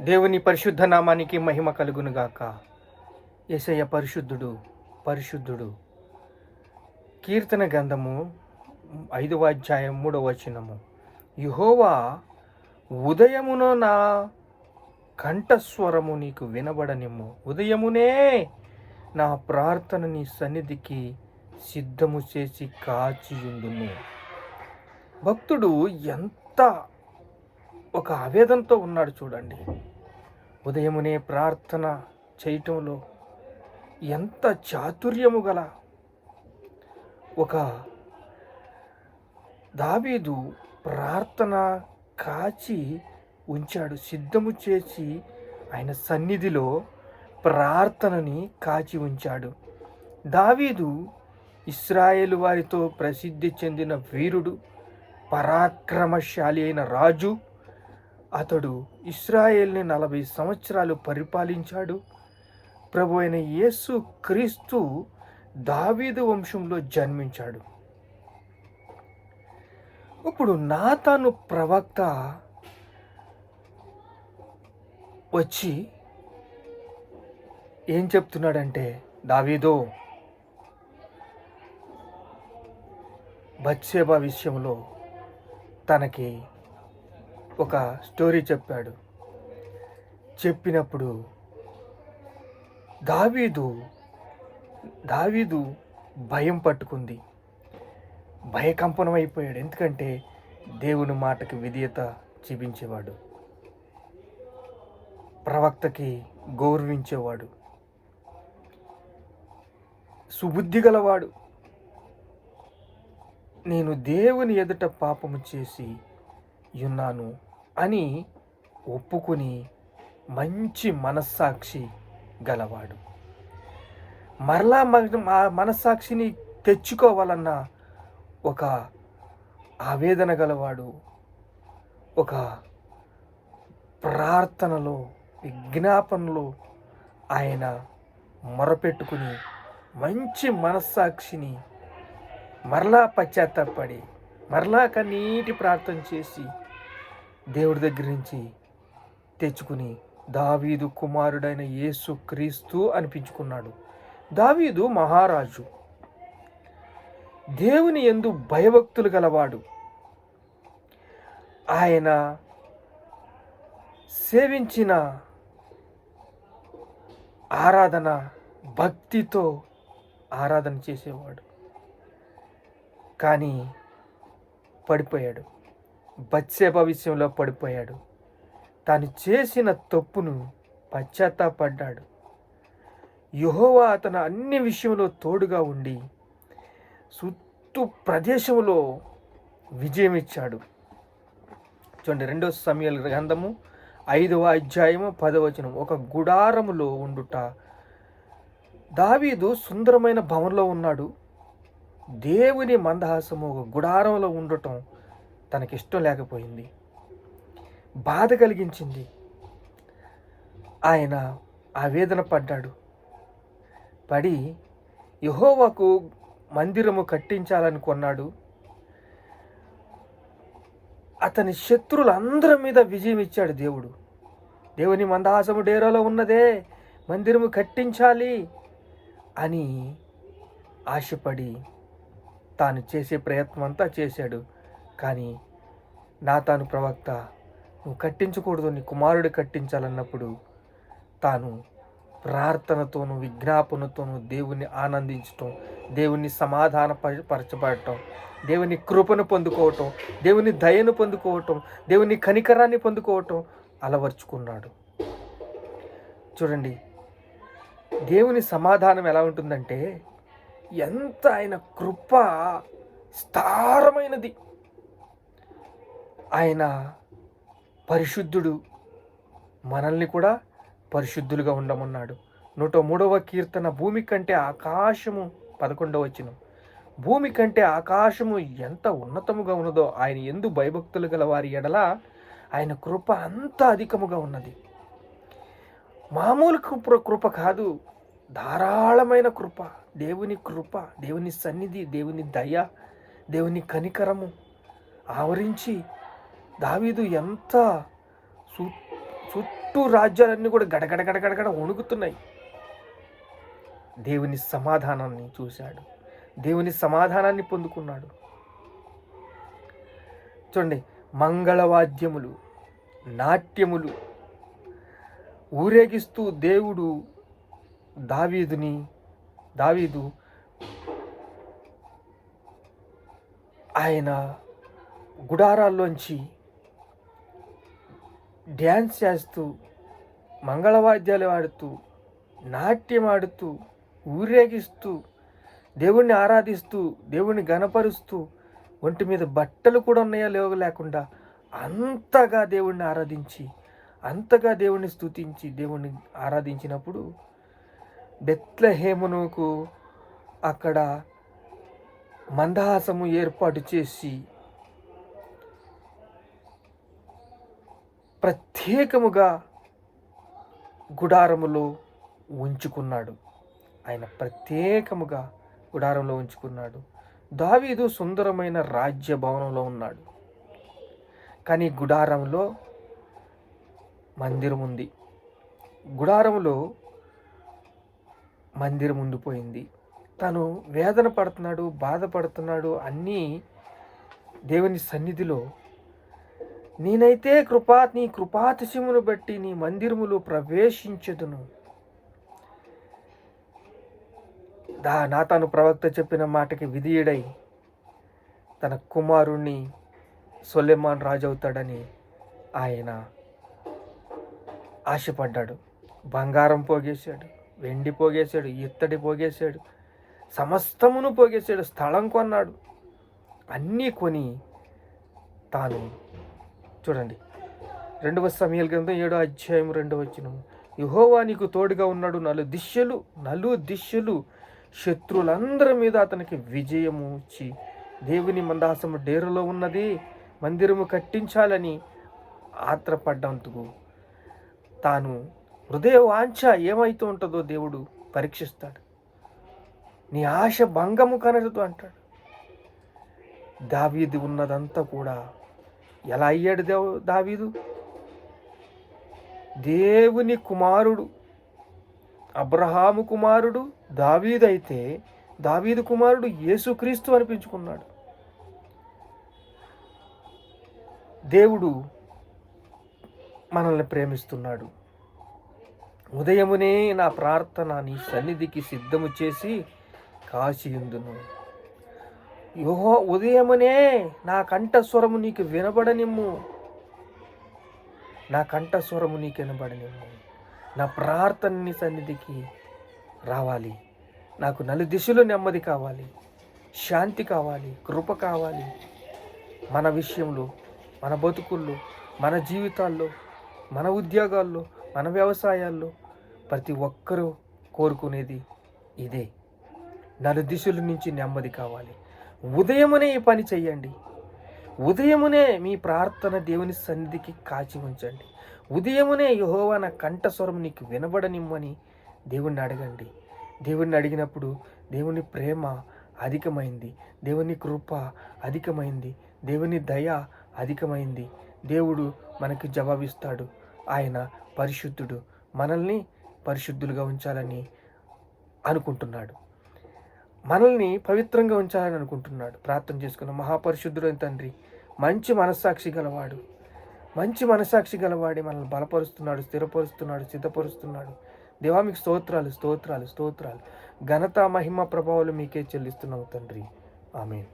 దేవుని పరిశుద్ధ నామానికి మహిమ కలుగునుగాక. ఏసయ్య పరిశుద్ధుడు పరిశుద్ధుడు. కీర్తన గ్రంథము ఐదవ అధ్యాయం మూడవ వచనము. యుహోవా ఉదయమున నా కంఠస్వరము నీకు వినబడనిమ్ము. ఉదయమునే నా ప్రార్థన నీ సన్నిధికి సిద్ధము చేసి కాచియుండును భక్తుడు ఎంత ఒక ఆవేదనతో ఉన్నాడు చూడండి. ఉదయమునే ప్రార్థన చేయటంలో ఎంత చాతుర్యము గల ఒక దావీదు ప్రార్థన కాచి ఉంచాడు సిద్ధము చేసి ఆయన సన్నిధిలో ప్రార్థనని కాచి ఉంచాడు. దావీదు ఇస్రాయేల్ వారితో ప్రసిద్ధి చెందిన వీరుడు పరాక్రమశాలి అయిన రాజు. అతడు ఇస్రాయేల్ని నలభై సంవత్సరాలు పరిపాలించాడు. ప్రభు అయిన యేసు క్రీస్తు దావీదు వంశంలో జన్మించాడు. ఇప్పుడు నాతాను ప్రవక్త వచ్చి ఏం చెప్తున్నాడంటే దావీదో బత్సేబ విషయంలో తనకి ఒక స్టోరీ చెప్పాడు. చెప్పినప్పుడు దావీదు దావీదు భయం పట్టుకుంది. భయకంపనం అయిపోయాడు ఎందుకంటే దేవుని మాటకి విధేయత చూపించేవాడు. ప్రవక్తకి గౌరవించేవాడు. సుబుద్ధి గలవాడు. నేను దేవుని ఎదుట పాపము చేసి ఉన్నాను. అని ఒప్పుకుని మంచి మనస్సాక్షి గలవాడు. మరలా మ- మనస్సాక్షిని తెచ్చుకోవాలన్న ఒక ఆవేదన గలవాడు ఒక ప్రార్థనలో విజ్ఞాపనలో ఆయన మొరపెట్టుకుని మంచి మనస్సాక్షిని మరలా పశ్చాత్తాపడి మరలా కన్నీటి ప్రార్థన చేసి దేవుడి దగ్గర నుంచి తెచ్చుకుని దావీదు కుమారుడైన యేసు క్రీస్తు అనిపించుకున్నాడు. దావీదు మహారాజు. దేవుని ఎందు భయభక్తులు గలవాడు. ఆయన సేవించిన ఆరాధన భక్తితో ఆరాధన చేసేవాడు. కానీ పడిపోయాడు. బత్సేప విషయంలో పడిపోయాడు. తాను చేసిన తప్పును పశ్చాత్తాపడ్డాడు. యెహోవా అతను అన్ని విషయంలో తోడుగా ఉండి సుత్తు ప్రదేశంలో విజయం ఇచ్చాడు. చూడండి రెండో సమయాల గ్రంథము ఐదవ అధ్యాయము పదవచనం ఒక గుడారములో ఉండుట. దావీదు సుందరమైన భవనంలో ఉన్నాడు. దేవుని మందహాసము ఒక గుడారంలో ఉండటం తనకిష్టం లేకపోయింది. బాధ కలిగించింది. ఆయన ఆవేదన పడ్డాడు. పడి యహోవాకు మందిరము కట్టించాలనుకున్నాడు అతని శత్రులందరి మీద విజయం ఇచ్చాడు దేవుడు. దేవుని మందహాసము డేరాలో ఉన్నదే మందిరము కట్టించాలి అని ఆశపడి తాను చేసే ప్రయత్నం అంతా చేశాడు. కానీ నా తాను ప్రవక్త నువ్వు కట్టించకూడదు నీ కుమారుడు కట్టించాలన్నప్పుడు తాను ప్రార్థనతోనూ విజ్ఞాపనతోనూ దేవుణ్ణి ఆనందించటం దేవుణ్ణి సమాధాన ప- పరచబడటం దేవుని కృపను పొందుకోవటం దేవుని దయను పొందుకోవటం దేవుని కనికరాన్ని పొందుకోవటం అలవర్చుకున్నాడు. చూడండి దేవుని సమాధానం ఎలా ఉంటుందంటే ఎంత ఆయన కృప స్థారమైనది. ఆయన పరిశుద్ధుడు. మనల్ని కూడా పరిశుద్ధులుగా ఉండమన్నాడు. నూట మూడవ కీర్తన భూమి కంటే ఆకాశము పదకొండవ వచ్చిన భూమి కంటే ఆకాశము ఎంత ఉన్నతముగా ఉన్నదో ఆయన ఎందు భయభక్తులు గల వారి ఎడల ఆయన కృప అంత అధికముగా ఉన్నది. మామూలు కృప కృప కాదు ధారాళమైన కృప దేవుని కృప దేవుని సన్నిధి దేవుని దయ దేవుని కనికరము ఆవరించి దావీదు ఎంత చుట్టూ రాజ్యాలన్నీ కూడా గడగడ గడగడగడ వణుకుతున్నాయి. దేవుని సమాధానాన్ని చూశాడు. దేవుని సమాధానాన్ని పొందుకున్నాడు. చూడండి మంగళవాద్యములు నాట్యములు ఊరేగిస్తూ దేవుడు దావీదుని దావీదు ఆయన గుడారాల్లోంచి డ్యాన్స్ చేస్తూ మంగళవాద్యాలు ఆడుతూ నాట్యం ఆడుతూ ఊరేగిస్తూ దేవుణ్ణి ఆరాధిస్తూ దేవుణ్ణి గనపరుస్తూ ఒంటి మీద బట్టలు కూడా ఉన్నాయో లేవో లేకుండా అంతగా దేవుణ్ణి ఆరాధించి అంతగా దేవుణ్ణి స్తుతించి దేవుణ్ణి ఆరాధించినప్పుడు బెత్లహేమునకు అక్కడ మందహాసము ఏర్పాటు చేసి ప్రత్యేకముగా గుడారములో ఉంచుకున్నాడు. ఆయన ప్రత్యేకముగా గుడారంలో ఉంచుకున్నాడు. దావీదు సుందరమైన రాజ్య భవనంలో ఉన్నాడు. కానీ గుడారంలో మందిరం ఉంది. గుడారంలో మందిరం ఉండిపోయింది. తను వేదన పడుతున్నాడు బాధపడుతున్నాడు అన్నీ దేవుని సన్నిధిలో నేనైతే కృపా నీ కృపాతిశమును బట్టి నీ మందిరములో ప్రవేశించదును. దా నా తాను ప్రవక్త చెప్పిన మాటకి విధియుడై తన కుమారుణ్ణి సొలెమాన్ రాజు అవుతాడని ఆయన ఆశపడ్డాడు. బంగారం పోగేశాడు వెండి పోగేశాడు ఇత్తడి పోగేశాడు సమస్తమును పోగేశాడు స్థలం కొన్నాడు. అన్నీ కొని తాను చూడండి. రెండవ సమయాల గ్రంథం ఏడో అధ్యాయం రెండవ వచ్చిన యహోవా నీకు తోడుగా ఉన్నాడు నలు దిశలు నలు దిశలు. శత్రువులందరి మీద అతనికి విజయము ఇచ్చి దేవుని మందాసము డేరులో ఉన్నది మందిరము కట్టించాలని ఆత్రపడ్డందుకు తాను హృదయ వాంఛ ఏమైతూ ఉంటుందో దేవుడు పరీక్షిస్తాడు. నీ ఆశ భంగము కనదు అంటాడు. దావీది ఉన్నదంతా కూడా ఎలా అయ్యాడు దేవ దావీదు? దేవుని కుమారుడు అబ్రహాము కుమారుడు దావీదు అయితే దావీదు కుమారుడు యేసుక్రీస్తు అనిపించుకున్నాడు దేవుడు మనల్ని ప్రేమిస్తున్నాడు. ఉదయమునే నా ప్రార్థన నీ సన్నిధికి సిద్ధము చేసి కాచియుందును యోహో ఉదయమునే నా కంఠస్వరము నీకు వినబడనిమ్ము. నా కంఠస్వరము నీకు వినబడనిమ్ము. నా ప్రార్థన నీ సన్నిధికి రావాలి. నాకు నలు దిశలు నెమ్మది కావాలి. శాంతి కావాలి. కృప కావాలి. మన విషయంలో మన బతుకుల్లో మన జీవితాల్లో మన ఉద్యోగాల్లో మన వ్యవసాయాల్లో ప్రతి ఒక్కరూ కోరుకునేది ఇదే. నలు దిశల నుంచి నెమ్మది కావాలి. ఉదయమునే ఈ పని చేయండి ఉదయమునే మీ ప్రార్థన దేవుని సన్నిధికి కాచి ఉంచండి. ఉదయమునే యహోవా నా కంఠస్వరం నీకు వినబడనిమ్మని దేవుణ్ణి అడగండి. దేవుణ్ణి అడిగినప్పుడు దేవుని ప్రేమ అధికమైంది. దేవుని కృప అధికమైంది. దేవుని దయ అధికమైంది. దేవుడు మనకి జవాబిస్తాడు. ఆయన పరిశుద్ధుడు. మనల్ని పరిశుద్ధులుగా ఉంచాలని అనుకుంటున్నాడు. మనల్ని పవిత్రంగా ఉంచాలని అనుకుంటున్నాడు. ప్రార్థన చేసుకున్న మహాపరిశుద్ధుడైన తండ్రి మంచి మనస్సాక్షి గలవాడు మంచి మనస్సాక్షి గలవాడి మనల్ని బలపరుస్తున్నాడు స్థిరపరుస్తున్నాడు సిద్ధపరుస్తున్నాడు. దేవా మీకు స్తోత్రాలు స్తోత్రాలు స్తోత్రాలు. ఘనత మహిమ ప్రభావాలు మీకే చెల్లిస్తున్నాము తండ్రి. ఆమె